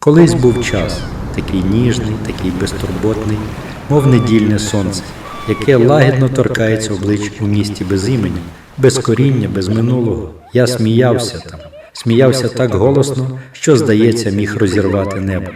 Колись був час, такий ніжний, такий безтурботний, мов недільне сонце, яке лагідно торкається облич у місті без імені, без коріння, без минулого. Я сміявся там, сміявся так голосно, що, здається, міг розірвати небо.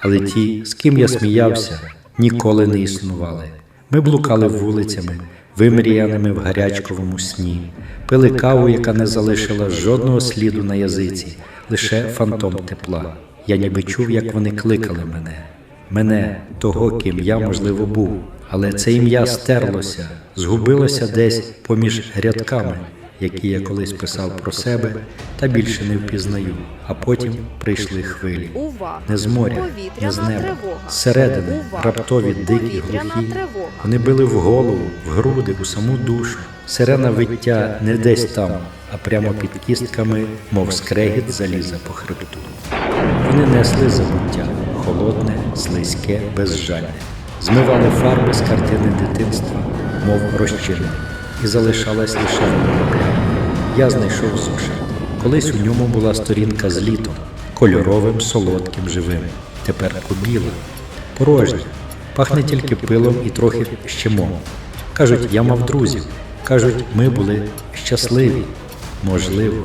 Але ті, з ким я сміявся, ніколи не існували. Ми блукали вулицями, вимріяними в гарячковому сні, пили каву, яка не залишила жодного сліду на язиці, лише фантом тепла. Я ніби чув, як вони кликали мене. Мене, того, ким я, можливо, був. Але це ім'я стерлося, згубилося десь поміж рядками, які я колись писав про себе, та більше не впізнаю. А потім прийшли хвилі. Не з моря, не з неба, зсередини, раптові, дикі, глухі. Вони били в голову, в груди, у саму душу. Сирена виття не десь там, а прямо під кістками, мов скрегіт заліза по хребту. Вони несли забуття, холодне, слизьке, безжальне, змивали фарби з картини дитинства, мов розчинне, і залишалась лише вона. Я знайшов зошит. Колись у ньому була сторінка з літом, кольоровим, солодким, живим. Тепер кобіла, порожня, пахне тільки пилом і трохи щемом. Кажуть, я мав друзів. Кажуть, ми були щасливі. Можливо,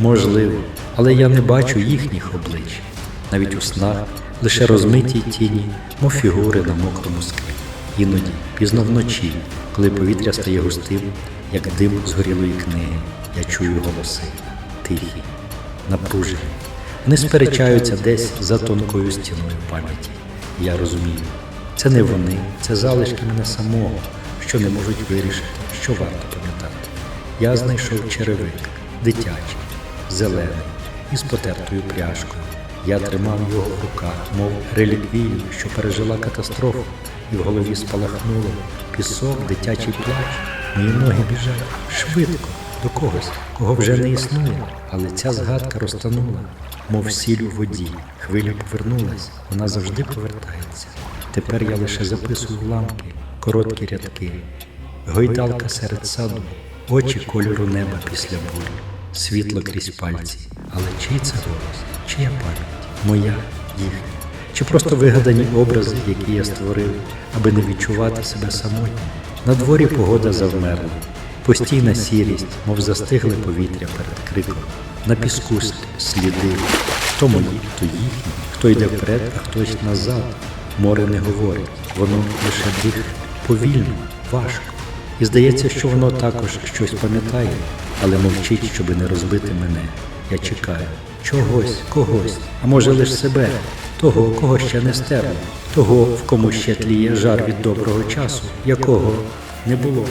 можливо, але я не бачу їхніх облич. Навіть у снах лише розмиті тіні, мов фігури на мокрому склі. Іноді, пізно вночі, коли повітря стає густим, як дим згорілої книги, я чую голоси, тихі, напружені. Вони сперечаються десь за тонкою стіною пам'яті. Я розумію, це не вони, це залишки мене самого, що не можуть вирішити, що варто пам'ятати. Я знайшов черевик, дитячий, зелений, із потертою пряжкою. Я тримав його в руках, мов реліквію, що пережила катастрофу, і в голові спалахнуло пісок, дитячий плач. Мої ноги біжать швидко до когось, кого вже не існує, але ця згадка розтанула, мов сіль у воді. Хвиля повернулась, вона завжди повертається. Тепер я лише записую ламки, короткі рядки, гойдалка серед саду, очі кольору неба після бурі, світло крізь пальці. Але чий це голос? Чия пам'ять? Моя, їхня? Чи просто вигадані образи, які я створив, аби не відчувати себе самотнім? На дворі погода завмерла, постійна сірість, мов застигле повітря перед криком. На піску сліди, хто мої, хто їхні, хто йде вперед, а хтось назад. Море не говорить, воно лише дихає повільно, важко. І здається, що воно також щось пам'ятає, але мовчить, щоби не розбити мене. Я чекаю чогось, когось, а може лише себе, того, кого ще не стерло, того, в кому ще тліє жар від доброго часу, якого не було.